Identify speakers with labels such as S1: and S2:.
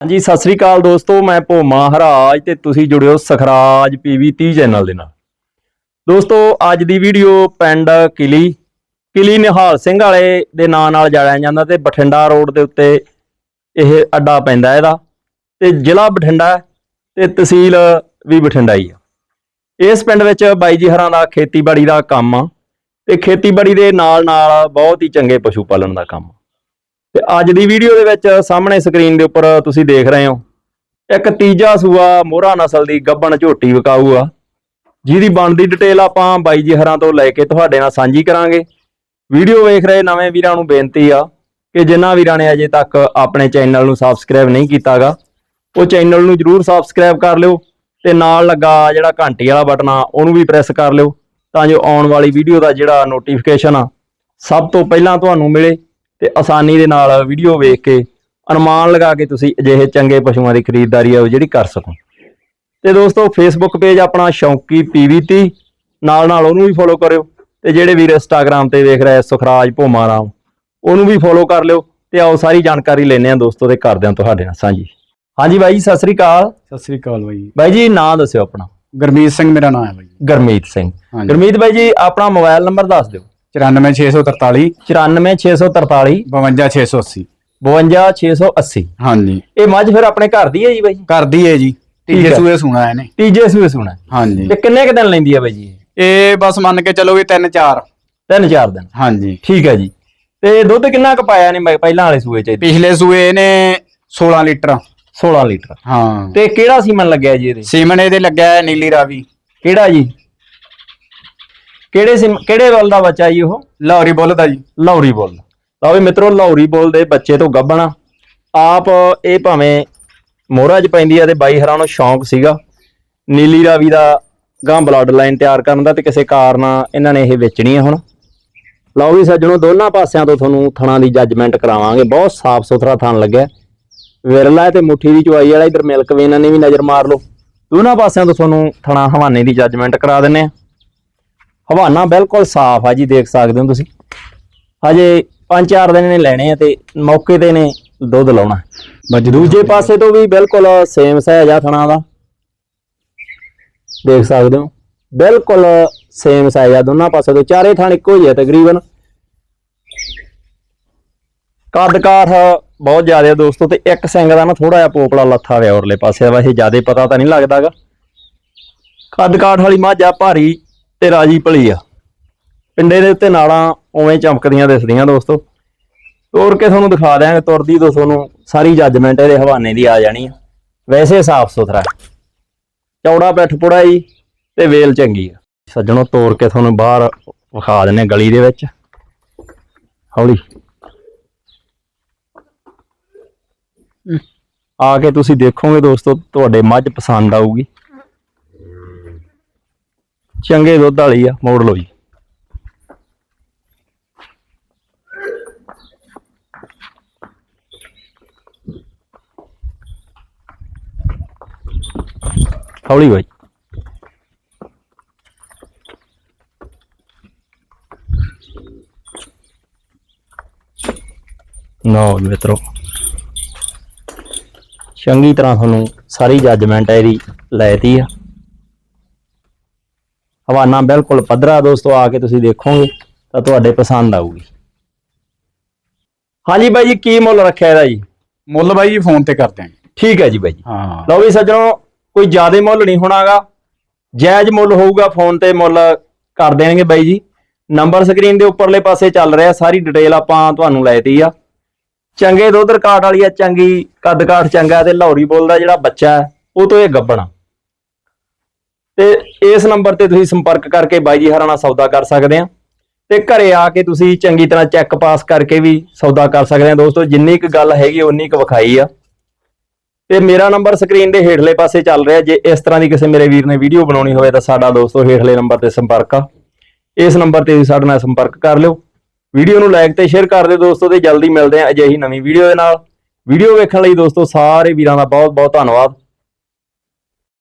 S1: ਹਾਂਜੀ, ਸਤਿ ਸ੍ਰੀ ਅਕਾਲ ਦੋਸਤੋ, ਮੈਂ ਭੋਮਾ ਹਰਾਜ ਤੇ ਤੁਸੀਂ ਜੁੜਿਓ ਸਖਰਾਜ ਪੀਵੀ 30 ਚੈਨਲ ਦੇ ਨਾਲ ਦੋਸਤੋ, ਅੱਜ ਦੀ ਵੀਡੀਓ ਪਿੰਡ ਕਿਲੀ ਕਿਲੀ ਨਿਹਾਲ ਸਿੰਘ ਵਾਲੇ ਦੇ ਨਾਂ ਨਾਲ ਜਾਣਿਆ ਜਾਂਦਾ ਤੇ ਬਠਿੰਡਾ ਰੋਡ ਦੇ ਉੱਤੇ ਇਹ ਅੱਡਾ ਪੈਂਦਾ ਇਹਦਾ ਤੇ ਜ਼ਿਲ੍ਹਾ ਬਠਿੰਡਾ ਹੈ ਤੇ ਤਹਿਸੀਲ ਵੀ ਬਠਿੰਡਾ ਹੀ ਆ ਇਸ ਪਿੰਡ ਵਿੱਚ ਬਾਈ ਜੀ ਹਰਾਂ ਦਾ ਖੇਤੀਬਾੜੀ ਦਾ ਕੰਮ ਆ ਤੇ ਖੇਤੀਬਾੜੀ ਦੇ ਨਾਲ ਨਾਲ ਬਹੁਤ ਹੀ ਚੰਗੇ ਪਸ਼ੂ ਪਾਲਣ ਦਾ ਕੰਮ ਆ। ਤੇ ਅੱਜ ਦੀ ਵੀਡੀਓ ਦੇ ਵਿੱਚ ਸਾਹਮਣੇ ਸਕਰੀਨ ਦੇ ਉੱਪਰ ਤੁਸੀਂ ਦੇਖ ਰਹੇ ਹੋ, ਇੱਕ ਤੀਜਾ ਸੂਆ ਮੋਹਰਾ ਨਸਲ ਦੀ ਗੱਬਣ ਝੋਟੀ ਵਿਕਾਊ ਆ ਜਿਹਦੀ ਬਣਦੀ ਡਿਟੇਲ ਆਪਾਂ ਬਾਈ ਜੀ ਹਰਾਂ ਤੋਂ ਲੈ ਕੇ ਤੁਹਾਡੇ ਨਾਲ ਸਾਂਝੀ ਕਰਾਂਗੇ। ਵੀਡੀਓ ਵੇਖ ਰਹੇ ਨਵੇਂ ਵੀਰਾਂ ਨੂੰ ਬੇਨਤੀ ਆ ਕਿ ਜਿਨ੍ਹਾਂ ਵੀਰਾਂ ਨੇ ਅਜੇ ਤੱਕ ਆਪਣੇ ਚੈਨਲ ਨੂੰ ਸਬਸਕ੍ਰਾਈਬ ਨਹੀਂ ਕੀਤਾਗਾ, ਉਹ ਚੈਨਲ ਨੂੰ ਜਰੂਰ ਸਬਸਕ੍ਰਾਈਬ ਕਰ ਲਿਓ ਤੇ ਨਾਲ ਲੱਗਾ ਜਿਹੜਾ ਘੰਟੀ ਵਾਲਾ ਬਟਨ ਆ, ਉਹਨੂੰ ਵੀ ਪ੍ਰੈਸ ਕਰ ਲਿਓ ਤਾਂ ਜੋ ਆਉਣ ਵਾਲੀ ਵੀਡੀਓ ਦਾ ਜਿਹੜਾ ਨੋਟੀਫਿਕੇਸ਼ਨ ਆ, ਸਭ ਤੋਂ ਪਹਿਲਾਂ ਤੁਹਾਨੂੰ ਮਿਲੇ। ਤੇ ਆਸਾਨੀ ਦੇ ਨਾਲ ਵੀਡੀਓ ਵੇਖ ਕੇ ਅਨੁਮਾਨ ਲਗਾ ਕੇ ਤੁਸੀਂ ਅਜਿਹੇ ਚੰਗੇ ਪਸ਼ੂਆਂ ਦੀ ਖਰੀਦਦਾਰੀ ਆ ਉਹ ਜਿਹੜੀ ਕਰ ਸਕੋ। ਤੇ ਦੋਸਤੋ ਫੇਸਬੁੱਕ ਪੇਜ ਆਪਣਾ ਸ਼ੌਂਕੀ ਪੀਵੀਟੀ ਨਾਲ ਨਾਲ ਉਹਨੂੰ ਵੀ ਫੋਲੋ ਕਰਿਓ ਤੇ ਜਿਹੜੇ ਵੀਰ ਇੰਸਟਾਗ੍ਰam ਤੇ ਵੇਖ ਰਹੇ ਸੁਖਰਾਜ ਭੋਮਾ ਰਾਮ ਉਹਨੂੰ ਵੀ ਫੋਲੋ ਕਰ ਲਿਓ ਤੇ ਆਓ ਸਾਰੀ ਜਾਣਕਾਰੀ ਲੈਣੇ ਆ ਦੋਸਤੋ ਤੇ ਕਰਦੇ ਹਾਂ ਤੁਹਾਡੇ ਨਾਲ। ਸਾਂਝੀ ਹਾਂਜੀ ਬਾਈ ਜੀ ਸਤਿ ਸ੍ਰੀ ਅਕਾਲ।
S2: ਸਤਿ ਸ੍ਰੀ ਅਕਾਲ ਬਾਈ।
S1: ਬਾਈ ਜੀ ਨਾਂ ਦੱਸਿਓ ਆਪਣਾ।
S2: ਗਰਮੀਤ ਸਿੰਘ ਮੇਰਾ ਨਾਮ ਹੈ ਬਾਈ।
S1: ਗਰਮੀਤ ਸਿੰਘ। ਗਰਮੀਤ ਬਾਈ ਜੀ ਆਪਣਾ ਮੋਬਾਈਲ ਨੰਬਰ ਦੱਸ ਦਿਓ।
S2: 94643
S1: 94643
S2: 52680
S1: 52680
S2: ਹਾਂਜੀ।
S1: ਇਹ ਮੱਝ ਫਿਰ ਆਪਣੇ ਘਰ ਦੀ ਹੈ ਜੀ ਬਾਈ? ਜੀ
S2: ਕਰਦੀ ਹੈ ਜੀ। ਤੀਜੇ। ਸੂਏ ਸੁਣਾ ਇਹਨੇ।
S1: ਤੀਜੇ ਸੂਏ ਸੁਣਾ।
S2: ਹਾਂਜੀ।
S1: ਤੇ ਕਿੰਨੇ ਕ ਦਿਨ ਲੈਂਦੀ ਆ ਬਾਈ ਜੀ ਇਹ?
S2: ਬਸ ਮੰਨ ਕੇ ਚੱਲੋ ਵੀ 3 4
S1: ਤਿੰਨ ਚਾਰ ਦਿਨ।
S2: ਹਾਂਜੀ।
S1: ਠੀਕ ਹੈ ਜੀ। ਤੇ ਦੁੱਧ ਕਿੰਨਾ ਕ ਪਾਇਆ ਨੇ ਪਹਿਲਾਂ ਵਾਲੇ ਸੂਏ ਚ?
S2: ਪਿਛਲੇ ਸੂਏ ਇਹਨੇ 16 ਲੀਟਰ।
S1: 16 ਲੀਟਰ।
S2: ਹਾਂ।
S1: ਤੇ ਕਿਹੜਾ ਸੀਮਨ ਲੱਗਿਆ ਜੀ ਇਹਦੇ?
S2: ਸੀਮਨ ਇਹਦੇ ਲੱਗਿਆ ਨੀਲੀ ਰਾਵੀ।
S1: ਕਿਹੜਾ ਜੀ? ਕਿਹੜੇ ਸਿਮ ਕਿਹੜੇ ਵੱਲ ਦਾ ਬੱਚਾ ਜੀ ਉਹ?
S2: ਲਾਹੌਰੀ ਬੁੱਲ ਦਾ ਜੀ।
S1: ਲੌਰੀ ਬੋਲ। ਲਓ ਵੀ ਮਿੱਤਰੋ ਲੌਰੀ ਬੋਲ ਦੇ ਬੱਚੇ ਤੋਂ ਗੱਭਣਾ। ਆਪ ਇਹ ਭਾਵੇਂ ਮੋਹਰਾ 'ਚ ਪੈਂਦੀ ਆ ਤੇ ਬਾਈ ਹਰਾਂ ਨੂੰ ਸ਼ੌਂਕ ਸੀਗਾ। ਨੀਲੀ ਰਾਵੀ ਦਾ ਗਾਂ ਬਲੱਡ ਲਾਈਨ ਤਿਆਰ ਕਰਨ ਦਾ ਤੇ ਕਿਸੇ ਕਾਰਨ ਇਹਨਾਂ ਨੇ ਇਹ ਵੇਚਣੀ ਆ ਹੁਣ। ਲਓ ਵੀ ਸੱਜਣੋ ਦੋਨਾਂ ਪਾਸਿਆਂ ਤੋਂ ਤੁਹਾਨੂੰ ਥਣਾ ਦੀ ਜੱਜਮੈਂਟ ਕਰਾਵਾਂਗੇ। ਬਹੁਤ ਸਾਫ਼ ਸੁਥਰਾ ਥਣ ਲੱਗਿਆ। ਵਿਰਲਾ ਹੈ ਤੇ ਮੁੱਠੀ ਦੀ ਚੁਆਈ ਵਾਲਾ ਇਧਰ ਮਿਲਕ ਵੇਨਾਂ ਨੇ ਵੀ ਨਜ਼ਰ ਮਾਰ ਲਓ। ਦੋਨਾਂ ਪਾਸਿਆਂ ਤੋਂ ਤੁਹਾਨੂੰ ਥਣਾ ਹਵਾਨੇ ਦੀ ਜੱਜਮੈਂਟ ਕਰਾ ਦਿੰਨੇ ਆ। ਹਵਾਨਾ ਬਿਲਕੁਲ ਸਾਫ਼ ਆ ਜੀ, ਦੇਖ ਸਕਦੇ ਹੋ ਤੁਸੀਂ। ਹਜੇ ਪੰਜ ਚਾਰ ਦਿਨ ਨੇ ਲੈਣੇ ਆ ਤੇ ਮੌਕੇ ਤੇ ਨੇ ਦੁੱਧ ਲਾਉਣਾ।
S2: ਬਸ
S1: ਦੂਜੇ ਪਾਸੇ ਤੋਂ ਵੀ ਬਿਲਕੁਲ ਸੇਮ ਸਹਿਜ ਆ ਥਣਾ ਦਾ। ਦੇਖ ਸਕਦੇ ਹੋ, ਬਿਲਕੁਲ ਸੇਮ ਸਾਈਜ਼ ਆ ਦੋਨਾਂ ਪਾਸੇ ਤੋਂ, ਚਾਰੇ ਥਣ ਇੱਕੋ ਹੀ ਆ ਤਕਰੀਬਨ। ਕੱਦ ਕਾਠ ਬਹੁਤ ਜ਼ਿਆਦਾ ਆ ਦੋਸਤੋ, ਤੇ ਇੱਕ ਸਿੰਘ ਦਾ ਨਾ ਥੋੜਾ ਜਿਹਾ ਪੋਪਲਾ ਲੱਥਾ ਹੋਇਆ ਉਰਲੇ ਪਾਸੇ ਦਾ, ਵੈਸੇ ਜ਼ਿਆਦਾ ਪਤਾ ਤਾਂ ਨਹੀਂ ਲੱਗਦਾਗਾ। ਕੱਦ ਕਾਠ ਵਾਲੀ ਮੱਝ ਆ ਭਾਰੀ ਤੇ ਰਾਜੀ ਭਲੀ ਆ। ਪਿੰਡੇ ਦੇ ਉੱਤੇ ਨਾਲਾਂ ਉਵੇਂ ਚਮਕਦੀਆਂ ਦਿਸਦੀਆਂ ਦੋਸਤੋ। ਤੋਰ ਕੇ ਤੁਹਾਨੂੰ ਦਿਖਾ ਦਿਆਂਗੇ, ਤੁਰਦੀ ਤੋਂ ਤੁਹਾਨੂੰ ਸਾਰੀ ਜੱਜਮੈਂਟ ਇਹਦੇ ਹਵਾਨੇ ਦੀ ਆ ਜਾਣੀ ਆ। ਵੈਸੇ ਸਾਫ਼ ਸੁਥਰਾ ਚੌੜਾ ਪਿੱਠ ਪੁੜਾ ਜੀ ਤੇ ਵੇਲ ਚੰਗੀ ਆ। ਸੱਜਣੋ ਤੋਰ ਕੇ ਤੁਹਾਨੂੰ ਬਾਹਰ ਵਿਖਾ ਦਿੰਨੇ ਗਲੀ ਦੇ ਵਿੱਚ। ਹੌਲੀ। ਆ ਕੇ ਤੁਸੀਂ ਦੇਖੋਗੇ ਦੋਸਤੋ, ਤੁਹਾਡੇ ਮੱਝ ਪਸੰਦ ਆਊਗੀ। ਚੰਗੇ ਦੁੱਧ ਵਾਲੀ ਆ, ਮੋੜ ਲਓ ਜੀ। ਹੌਲੀ ਬਾਈ। ਨੋ ਮਿੱਤਰੋ। ਚੰਗੀ ਤਰ੍ਹਾਂ ਤੁਹਾਨੂੰ ਸਾਰੀ ਜੱਜਮੈਂਟ ਇਹਦੀ ਲੈਤੀ ਆ। ਹਵਾਨਾ ਬਿਲਕੁਲ ਪੱਧਰਾ ਦੋਸਤੋ ਆ ਕੇ ਤੁਸੀਂ ਦੇਖੋਗੇ ਤਾਂ ਤੁਹਾਡੇ ਪਸੰਦ ਆਊਗੀ। ਹਾਂਜੀ ਬਾਈ ਜੀ ਕੀ ਮੁੱਲ ਰੱਖਿਆ ਇਹਦਾ ਜੀ?
S2: ਮੁੱਲ ਬਾਈ ਜੀ ਫੋਨ ਤੇ ਕਰ ਦਿਆਂਗੇ।
S1: ਠੀਕ ਹੈ ਜੀ ਬਾਈ ਜੀ।
S2: ਹਾਂ।
S1: ਲਓ ਵੀ ਸੱਜਣੋ ਕੋਈ ਜ਼ਿਆਦਾ ਮੁੱਲ ਨਹੀਂ ਹੋਣਾਗਾ। ਜਾਇਜ਼ ਮੁੱਲ ਹੋਊਗਾ ਫੋਨ ਤੇ ਮੁੱਲ ਕਰ ਦੇਣਗੇ ਬਾਈ ਜੀ। ਨੰਬਰ ਸਕਰੀਨ ਦੇ ਉੱਪਰਲੇ ਪਾਸੇ ਚੱਲ ਰਿਹਾ ਸਾਰੀ ਡਿਟੇਲ ਆਪਾਂ ਤੁਹਾਨੂੰ ਲੈਤੀ ਆ। ਚੰਗੇ ਦੁੱਧ ਰਿਕਾਰਡ ਵਾਲੀ ਆ ਚੰਗੀ ਕੱਦ ਕਾਠ ਚੰਗਾ ਤੇ ਲਾਹੌਰੀ ਬੋਲਦਾ ਜਿਹੜਾ ਬੱਚਾ ਹੈ ਉਹ ਤੋਂ ਇਹ ਗੱਬਣਾ। ਤੇ ਇਸ ਨੰਬਰ ਤੇ ਤੁਸੀਂ ਸੰਪਰਕ ਕਰਕੇ ਬਾਈ ਜੀ ਹਰਾਂ ਨਾਲ ਸੌਦਾ ਕਰ ਸਕਦੇ ਆ। ਤੇ ਘਰੇ ਆ ਕੇ ਤੁਸੀਂ ਚੰਗੀ ਤਰ੍ਹਾਂ ਚੈੱਕ ਪਾਸ ਕਰਕੇ ਵੀ ਸੌਦਾ ਕਰ ਸਕਦੇ ਆ। ਦੋਸਤੋ, ਜਿੰਨੀ ਕੁ ਗੱਲ ਹੈਗੀ ਉਨੀ ਕੁ ਵਿਖਾਈ ਆ। ਤੇ ਮੇਰਾ ਨੰਬਰ ਸਕਰੀਨ ਦੇ ਹੇਠਲੇ ਪਾਸੇ ਚੱਲ ਰਿਹਾ। ਜੇ ਇਸ ਤਰ੍ਹਾਂ ਦੀ ਕਿਸੇ ਮੇਰੇ ਵੀਰ ਨੇ ਵੀਡੀਓ ਬਣਾਉਣੀ ਹੋਵੇ, ਤਾਂ ਸਾਡਾ ਦੋਸਤੋ ਹੇਠਲੇ ਨੰਬਰ ਤੇ ਸੰਪਰਕ ਆ। ਇਸ ਨੰਬਰ ਤੇ ਤੁਸੀਂ ਸਾਡੇ ਨਾਲ ਸੰਪਰਕ ਕਰ ਲਿਓ। ਵੀਡੀਓ ਨੂੰ ਲਾਈਕ ਤੇ ਸ਼ੇਅਰ ਕਰ ਦਿਓ ਦੋਸਤੋ ਤੇ ਜਲਦੀ ਮਿਲਦੇ ਆ ਅਜਿਹੀ ਨਵੀਂ ਵੀਡੀਓ ਦੇ ਨਾਲ। ਵੀਡੀਓ ਵੇਖਣ ਲਈ ਦੋਸਤੋ ਸਾਰੇ ਵੀਰਾਂ ਦਾ ਬਹੁਤ ਬਹੁਤ ਧੰਨਵਾਦ।